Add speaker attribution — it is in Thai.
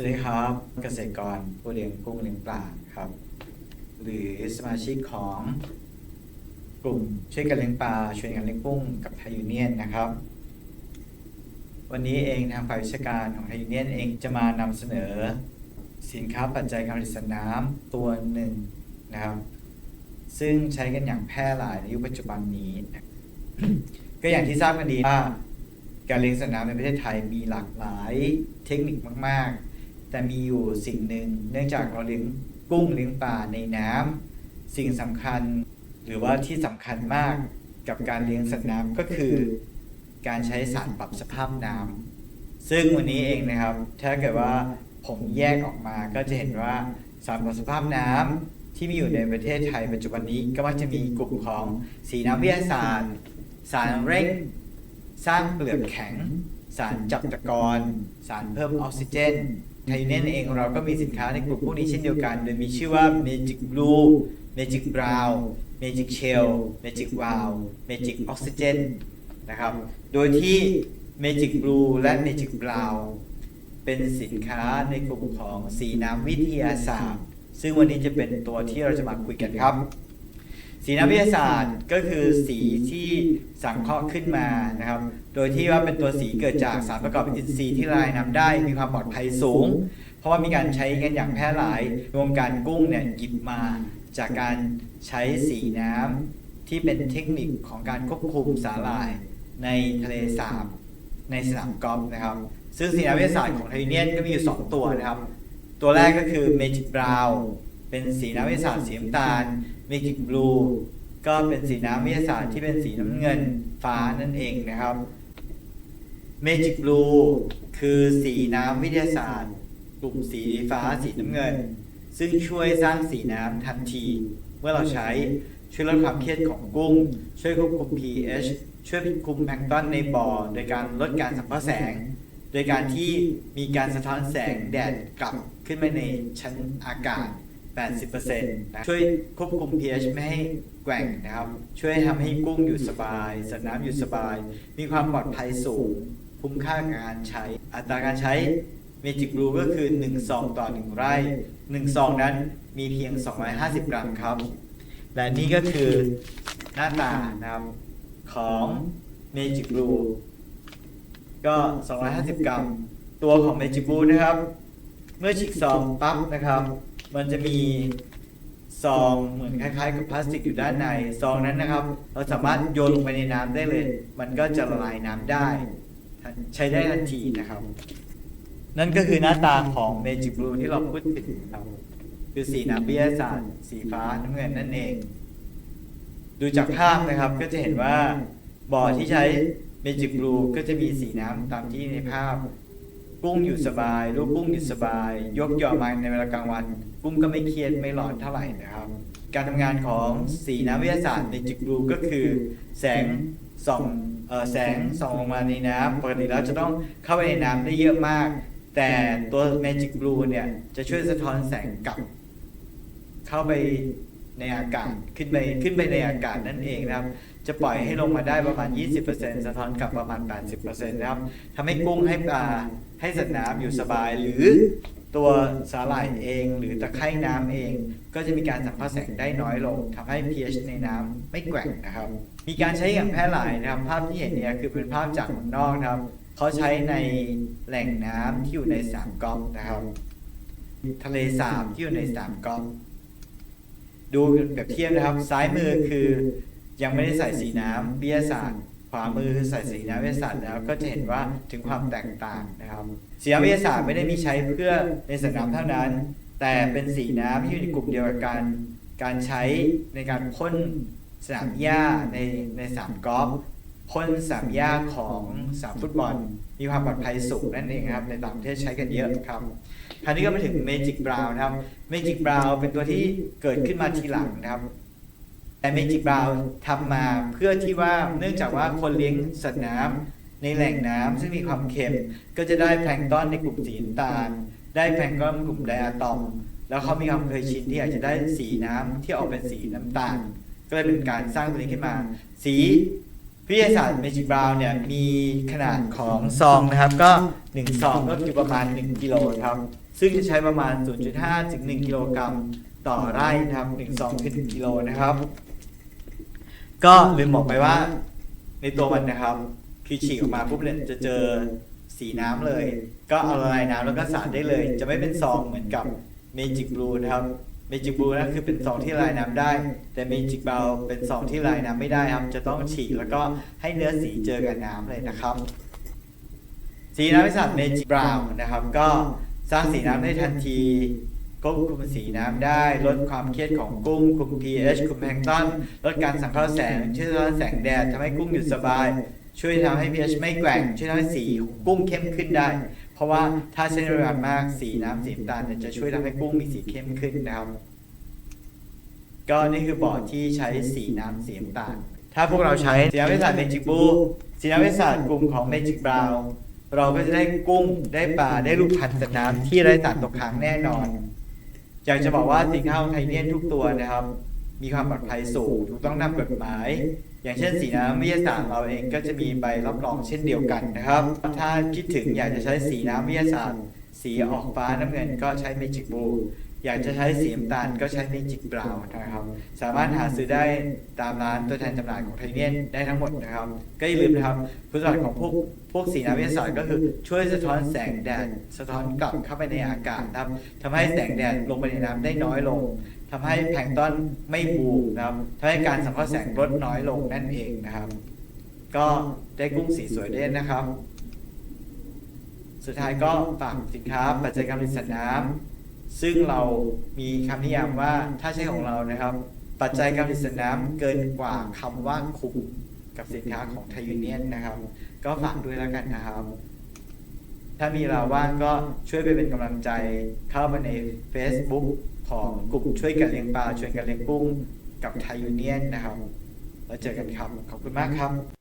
Speaker 1: วัสดีครับเกษตรกรผู้เลี้ยงกุ้งเลี้ยงปลาครับ หรือสมาชิกของกลุ่มช่วยกันเลี้ยงปลาช่วยกันเลี้ยงกุ้งกับไทยยูเนียนนะครับ วันนี้เองทางฝ่ายวิชาการของไทยยูเนียนเองจะมานำเสนอ สินค้าปัจจัยการผลิตสัตว์น้ำตัวหนึ่งนะครับ ซึ่งใช้กันอย่างแพร่หลายในยุคปัจจุบันนี้ ก็อย่างที่ทราบกันดีว่าการเลี้ยงสัตว์น้ำในประเทศไทยมีหลากหลายเทคนิคมากๆ แต่มีอยู่สิ่งหนึ่งเนื่องจากเราเลี้ยงกุ้งเลี้ยงปลาในน้ำสิ่งสำคัญ หรือว่าที่สำคัญมากกับการเลี้ยงสัตว์น้ำก็คือ การใช้สารปรับสภาพน้ำซึ่งวันนี้เองนะครับ ถ้าเกิดว่าผมแยกออกมาก็จะเห็นว่าสารปรับสภาพน้ำที่มีอยู่ในประเทศไทยปัจจุบันนี้ก็มักจะมีกลุ่มของสีน้ำวิทยาศาสตร์ สารเร่ง สร้างเปลือกแข็ง สารจับตะกอนสารเพิ่มออกซิเจน ไทยเน้นเองเราก็มีสินค้าในกลุ่มพวกนี้เช่นเดียวกัน โดยมีชื่อว่า Magic Blue Magic Brown Magic Shell Magic Wow Magic Oxygen นะครับ โดยที่ Magic Blue และ Magic Brown เป็นสินค้าในกลุ่มของสีน้ำวิทยาศาสตร์ ซึ่งวันนี้จะเป็นตัวที่เราจะมาคุยกันครับ สีน้ำวิทยาศาสตร์ก็คือสีที่สังเคราะห์ขึ้นมานะครับ โดยที่ว่าเป็นตัวสีเกิดจากสารประกอบอินทรีย์ที่ละลายน้ำได้มีความปลอดภัยสูง เพราะว่ามีการใช้กันอย่างแพร่หลายวงการกุ้งเนี่ยหยิบมาจากการใช้สีน้ำที่เป็นเทคนิคของการควบคุมสาหร่ายในทะเลสาบในสนามกอล์ฟนะครับ ซึ่งสีน้ำวิทยาศาสตร์ของไทเนียนก็มีอยู่ 2 ตัวนะครับ ตัวแรกก็คือ Magic Brown เป็นสีน้ำวิทยาศาสตร์สีน้ำตาล Magic Blue ก็เป็นสีน้ำวิทยาศาสตร์ที่เป็นสีน้ำเงินฟ้านั่นเองนะครับ Magic Blue คือสีน้ำวิทยาศาสตร์กลุ่มสีฟ้าสีน้ำเงิน ซึ่งช่วยสร้างสีน้ำทันที เมื่อเราใช้ช่วยลดความเครียดของกุ้ง ช่วยควบคุม pH ช่วยคุมแพลงก์ต้นในบ่อ โดยการลดการสังเคราะห์แสง โดยการที่มีการสะท้อนแสงแดดกลับขึ้นมาในชั้นอากาศ 80%นะช่วยควบคุม pH ไม่ให้แกว่งนะครับ ช่วยทำให้กุ้งอยู่สบายสัตว์น้ำอยู่สบาย มีความปลอดภัยสูง คุ้มค่ากับการใช้ อัตราการใช้ Magic Blue ก็คือ 1 ซองต่อ 1 ไร่ 1 ซองนั้นมีเพียง 250 กรัมครับ และนี่ก็คือหน้าตานะครับของ Magic Blue ก็ 250 กรัม ตัวของ Magic Blue นะครับ เมื่อฉีกซองปั๊บนะครับ มันจะมีซองเหมือนคล้ายๆกับพลาสติกอยู่ด้านในซองนั้นนะครับ เราสามารถโยนลงไปในน้ำได้เลย มันก็จะละลายน้ำได้ใช้ได้ทันทีนะครับ นั่นก็คือหน้าตาของ Magic Blue ที่เราพูดถึงครับ คือสีน้ำวิทยาศาสตร์สีฟ้าน้ำเงินนั่นเอง ดูจากภาพนะครับก็จะเห็นว่าบ่อที่ใช้ Magic Blue ก็จะมีสีน้ำตามที่ในภาพ กุ้งอยู่สบายลูกกุ้งอยู่สบาย ยกหย่อมาในเวลากลางวัน กุ้งก็ไม่เครียดไม่ร้อนเท่าไหร่นะครับ การทำงานของสีน้ำวิทยาศาสตร์ Magic Blue ก็คือ แสงส่องเอ่อแสงส่องลงมาในน้ำปกติแล้วจะต้องเข้าไปในน้ำได้เยอะมาก แต่ตัว Magic Blue เนี่ย จะช่วยสะท้อนแสงกลับ เข้าไป ในอากาศขึ้นไปขึ้นไปในอากาศนั่นเองนะครับ จะปล่อยให้ลงมาได้ประมาณ 20%สะท้อนกลับประมาณ 80%นะครับทำให้กุ้งให้ปลาให้สัตว์น้ำอยู่สบายหรือตัวสาหร่ายเองหรือตะไคร่น้ำเอง ก็จะมีการสังเคราะห์แสงได้น้อยลงทำให้ pH ในน้ำไม่แกว่งนะครับ มีการใช้อย่างแพร่หลายนะครับ ภาพที่เห็นเนี่ยคือเป็นภาพจากเมืองนอกนะครับเขาใช้ในแหล่งน้ำที่อยู่ในสามก๊อกนะครับ ทะเลสาบที่อยู่ในสามก๊อก ดูแบบเทียบนะครับ ซ้ายมือคือยังไม่ได้ใส่สีน้ำวิทยาศาสตร์ ขวามือคือใส่สีน้ำวิทยาศาสตร์แล้วก็จะเห็นว่าถึงความแตกต่างนะครับ สีน้ำวิทยาศาสตร์ไม่ได้มีใช้เพื่อในสนามเท่านั้น แต่เป็นสีน้ำที่อยู่ในกลุ่มเดียวกัน การการใช้ในการพ่นสนามหญ้าในในสนามกอล์ฟ พ่นสามหญ้าของสามฟุตบอล มีความปลอดภัยสูงนั่นเองครับ ในต่างประเทศใช้กันเยอะครับคราวนี้ก็มาถึง Magic Brown นะครับ Magic Brown เป็นตัวที่เกิดขึ้นมาทีหลังนะครับ แต่ Magic Brown ทำมาเพื่อที่ว่าเนื่องจากว่าคนเลี้ยงสัตว์น้ำในแหล่งน้ำซึ่งมีความเค็มก็จะได้แพลงต้อนในกลุ่มสีน้ำตาล ได้แพลงก์ต้อนกลุ่มไดอะตอมแล้วเขามีความเคยชินที่อยากจะได้สีน้ำที่ออกเป็นสีน้ำตาล ก็เลยเป็นการสร้างตัวนี้ขึ้นมา สี วิทยาศาสตร์เมจิกบราวเนี่ยมีขนาดของซองนะครับ ก็1ซองก็อยู่ประมาณ 1กิโลครับ ซึ่งจะใช้ประมาณ 0.5 ถึง 1 กิโลกรัมต่อไร่นะครับ1ซองคือ1กิโลนะครับ ก็ลืมบอกไปว่า ในตัวมันนะครับ คือฉีกออกมาปุ๊บเนี่ยจะเจอสีน้ำเลย ก็เอาละลายน้ำแล้วก็สาดได้เลย จะไม่เป็นซองเหมือนกับ Magic Blue นะครับ Magic Blue นั่นคือเป็นซองที่ละลายน้ำได้ แต่ Magic b r o w n เป็นซองที่ละลายน้ำไม่ได้ครับ จะต้องฉีกแล้วก็ให้เนื้อสีเจอกับน้ำเลยนะครับ สีน้ำวิสัท Magic Brown นะครับ ก็สร้างสีน้ำได้ทันทีควบคุมสีน้ำได้ ลดความเครียดของกุ้งคุม pH คุมแพลงก์ตอนลดการสังเคราะห์แสงช่วยลดแสงแดดทำให้กุ้งอยู่สบาย ช่วยทำให้ pH ไม่แกว่งช่วยทำให้สีกุ้งเข้มขึ้นได้ เพราะว่าถ้าใช้ปริมาณมากสีน้ำสีน้ำตาลเนี่ยจะช่วยทำให้กุ้งมีสีเข้มขึ้นนะครับ ก็นี่คือบ่อที่ใช้สีน้ำสีน้ำตาล ถ้าพวกเราใช้สีน้ำวิทยาศาสตร์เมจิกบูสีน้ำวิทยาศาสตร์กลุ่มของเมจิกบราวเราก็จะได้กุ้งได้ปลาได้ลูกพันธุ์สัตว์น้ำที่ไร้สารตกค้างแน่นอนอยากจะบอกว่าสินค้าของไทยเนี่ยทุกตัวนะครับ มีความปลอดภัยสูงถูกต้องตามกฎหมาย อย่างเช่นสีน้ำวิทยาศาสตร์เราเองก็จะมีใบรับรองเช่นเดียวกันนะครับ ถ้าคิดถึงอยากจะใช้สีน้ำวิทยาศาสตร์ สีออกฟ้าน้ำเงินก็ใช้เมจิกบูอยากจะใช้สีน้ำตาลก็ใช้เมจิกบราวนะครับ สามารถหาซื้อได้ตามร้านตัวแทนจำหน่ายของไทเนียนได้ทั้งหมดนะครับ ก็อย่าลืมนะครับคุณสมบัติของพวกพวกสีน้ำวิทยาศาสตร์ก็คือช่วยสะท้อนแสงแดด สะท้อนกลับเข้าไปในอากาศนะครับทำให้แสงแดดลงไปในน้ำได้น้อยลง ทำให้แพลงก์ต้นไม่บูมนะครับทำให้การสังเคราะห์แสงลดน้อยลงนั่นเองนะครับ ก็ได้กุ้งสีสวยได้นะครับ สุดท้ายก็ฝากสินค้าปัจจัยการผลิตสัตว์น้ำซึ่งเรามีคำนิยามว่าถ้าใช้ของเรานะครับ ปัจจัยการผลิตสัตว์น้ำเกินกว่าคำว่าคุ้มกับสินค้าของไทยยูเนียนนะครับ ก็ฝากด้วยแล้วกันนะครับ ถ้ามีเราว่างก็ช่วยไปเป็นกำลังใจเข้ามาใน Facebook ของกลุ่มช่วยกันเลี้ยงปลาช่วยกันเลี้ยงกุ้งกับไทยยูเนียนนะครับ แล้วเจอกันครับ ขอบคุณมากครับ